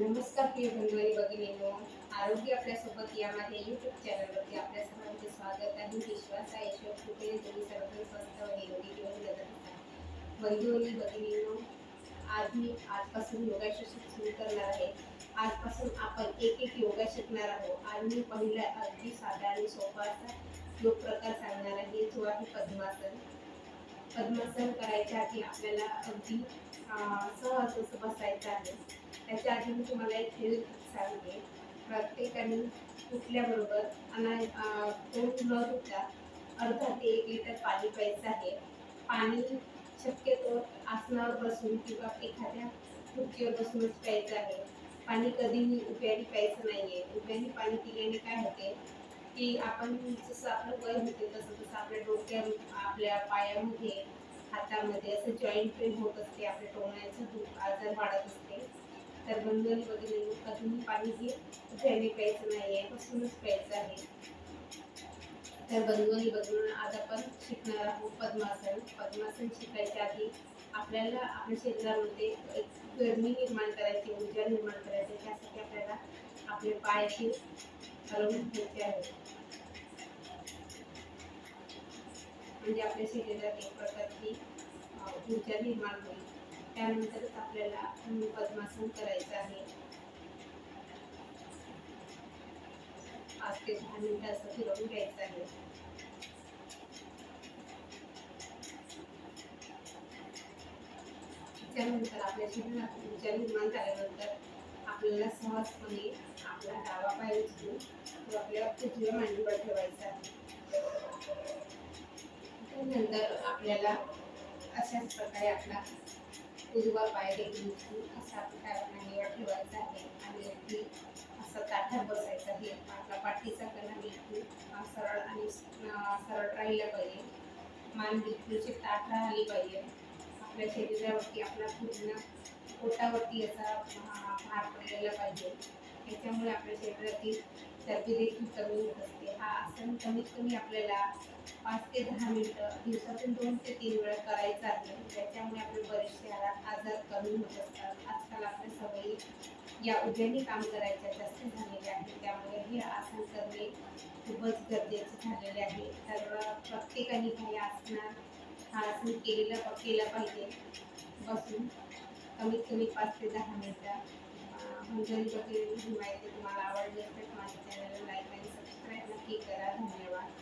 नमस्कार प्रिय बंधू आणि भगिनींनो. आरोग्य आपल्यासोबत यामध्ये यूट्यूब चॅनलवरती आपल्या सर्वांचे स्वागत आहे. विश्वास आहे ईश्वर कृपेने तुम्ही सर्वजण स्वस्त व निरोगी जीवन जगत असाल. बंधू आणि भगिनींनो आज मी आजपासून योगा शिक्षण सुरू करणार आहे. आजपासून आपण एक एक योगा शिकणार आहोत. आणि मी पहिला अगदी साधा आणि सोपा असा योग प्रकार सांगणार आहे जो आहे पद्मासन. पद्मासन करायच्या आधी आपल्याला अगदी सहज असं बसायचं आहे. त्याच्या आधी मी तुम्हाला एक खेळ सांगते. प्रत्येकाने उठल्याबरोबर अना तोंड न धुता अर्धा ते एक लिटर पाणी प्यायचं आहे. पाणी शक्यतो आसनावर बसून किंवा एखाद्या खुर्चीवर बसूनच प्यायचं आहे. पाणी कधीही उभ्याने प्यायचं नाही आहे उभ्याने पाणी पिल्याने काय होते? की आपण जसं आपलं वय होते तसं तसं आपल्या डोक्या आपल्या पायामध्ये हातामध्ये असं जॉईंट पेन होत असते आपल्या टोमण्याचं दुख आजार वाढत असते. तर बंधन वगैरे कधीही पाणी हे उभ्याने प्यायचं नाही आहे बसूनच प्यायचं आहे. तर बंधूंनी बघून आज आपण शिकणार आहोत पद्मासन. पद्मासन शिकायच्या आधी आपल्याला आपल्या शरीरामध्ये एक गरमी निर्माण करायची ऊर्जा निर्माण करायची त्यासाठी आपल्याला आपले पायाची हलवून घ्यायचे आहे. म्हणजे आपल्या शरीरात एक प्रकारची अं, ऊर्जा निर्माण होईल. त्यानंतरच आपल्याला पद्मासन करायचं आहे. पाच ते दहा मिनिटं असं फिरवून घ्यायचं आहे. त्यानंतर आपल्या शरीरात ऊर्जा निर्माण झाल्यानंतर आपल्याला सहजपणे आपला डावा पाय उचलून तो आपल्या उजव्या मांडीवर ठेवायचा आहे? त्यानंतर आपल्याला अशाच प्रकारे आपला उजवा पाय देखील उचलून असा आपल्या मांडीवर ठेवायचा आहे. आणि अगदी असा ताठात बसायचा आहे. आपला पाठीचा कणा बिलकुल सरळ आणि सरळ राहिला पाहिजे. मान बिलकुलची ताठ राहिली पाहिजे. आपल्या शरीरावरती आपला पूर्ण पोटावरती असा भार पडलेला पाहिजे. त्याच्यामुळे आपल्या शरीरातील चरबी देखील कमी होत असते. हा आसन कमीत कमी आपल्याला पाच ते दहा मिनटं दिवसातून दोन ते तीन वेळा करायचं आहे. त्याच्यामुळे आपले बरेचसे आजार आजार कमी होत असतात. आजकाल आपल्या सवयी या उद्याने काम करायच्या जास्त झालेल्या आहेत. त्यामुळे हे आसन करणे खूपच गरजेचे झालेले आहे. तर प्रत्येकाने काही आसनात हा आसन केलेलं केलं पाहिजे. बसून. कमीत कमी पाच ते दहा मिनिटं. म्हणजे वगैरे ही माहिती तुम्हाला आवडली असेल तर माझ्या चॅनलला लाईक आणि सबस्क्राईब नक्की करा. धन्यवाद.